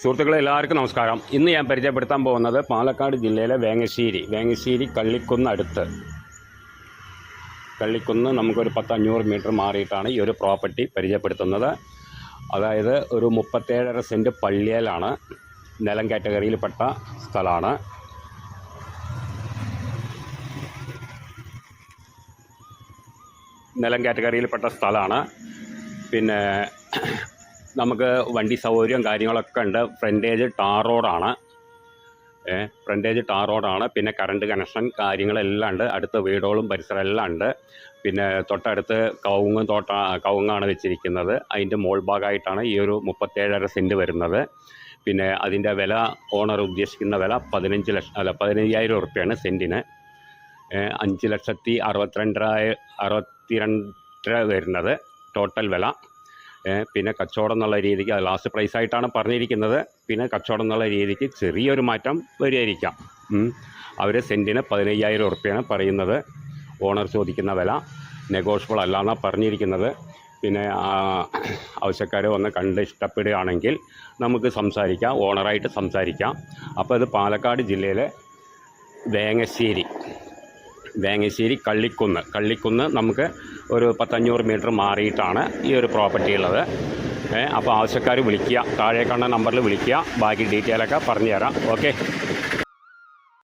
സുഹൃത്തുക്കളെ എല്ലാവർക്കും നമസ്കാരം. ഇന്ന് ഞാൻ പരിചയപ്പെടുത്താൻ പോകുന്നത് പാലക്കാട് ജില്ലയിലെ വേങ്ങശ്ശേരി വേങ്ങശ്ശേരി കള്ളിക്കുന്ന് അടുത്ത് കള്ളിക്കുന്ന് നമുക്കൊരു പത്തഞ്ഞൂറ് മീറ്റർ മാറിയിട്ടാണ് ഈ ഒരു പ്രോപ്പർട്ടി പരിചയപ്പെടുത്തുന്നത്. അതായത് ഒരു മുപ്പത്തേഴര സെന്റ് പള്ളിയിലാണ് നിലം കാറ്റഗറിയിൽപ്പെട്ട സ്ഥലമാണ്. നിലം കാറ്റഗറിയിൽപ്പെട്ട സ്ഥലമാണ്. പിന്നെ നമുക്ക് വണ്ടി സൗകര്യം കാര്യങ്ങളൊക്കെ ഉണ്ട്. ഫ്രണ്ടേജ് ടാർ റോഡാണ് ഫ്രണ്ടേജ് ടാർ റോഡാണ് പിന്നെ കറണ്ട് കണക്ഷൻ കാര്യങ്ങളെല്ലാം ഉണ്ട്. അടുത്ത വീടുകളും പരിസരം എല്ലാം ഉണ്ട്. പിന്നെ തൊട്ടടുത്ത് കവുങ്ങ് തോട്ട കവുങ്ങാണ് വെച്ചിരിക്കുന്നത്. അതിന്റെ മോൾ ഭാഗമായിട്ടാണ് ഈ ഒരു മുപ്പത്തേഴര സെന്റ് വരുന്നത്. പിന്നെ അതിന്റെ വില ഓണർ ഉദ്ദേശിക്കുന്ന വില പതിനഞ്ച് ലക്ഷം അല്ല പതിനയ്യായിരം ഉറുപ്പ്യാണ് സെന്റിന് അഞ്ച് ലക്ഷത്തി അറുപത്തിരണ്ടായ അറുപത്തിരണ്ടര വരുന്നത്. ടോട്ടൽ വില പിന്നെ കച്ചവടം എന്നുള്ള രീതിക്ക് അത് ലാസ്റ്റ് പ്രൈസ് ആയിട്ടാണ് പറഞ്ഞിരിക്കുന്നത്. പിന്നെ കച്ചവടം എന്നുള്ള രീതിക്ക് ചെറിയൊരു മാറ്റം വരുമായിരിക്കാം അവർ സെന്റിന് പതിനയ്യായിരം ഉറുപ്പ്യാണ് പറയുന്നത്. ഓണർ ചോദിക്കുന്ന വില നെഗോഷ്യബിൾ അല്ല എന്നാണ് പറഞ്ഞിരിക്കുന്നത്. പിന്നെ ആവശ്യക്കാരെ വന്ന് കണ്ട് ഇഷ്ടപ്പെടുകയാണെങ്കിൽ നമുക്ക് സംസാരിക്കാം. ഓണറായിട്ട് സംസാരിക്കാം. അപ്പോൾ ഇത് പാലക്കാട് ജില്ലയിലെ വേങ്ങശ്ശേരി വേങ്ങശ്ശേരി കള്ളിക്കുന്ന്. കള്ളിക്കുന്ന് നമുക്ക് ഒരു പത്തഞ്ഞൂറ് മീറ്റർ മാറിയിട്ടാണ് ഈ ഒരു പ്രോപ്പർട്ടി ഉള്ളത്. അപ്പോൾ ആവശ്യക്കാർ വിളിക്കുക. താഴെ നമ്പറിൽ വിളിക്കുക. ബാക്കി ഡീറ്റെയിലൊക്കെ പറഞ്ഞു തരാം ഓക്കെ.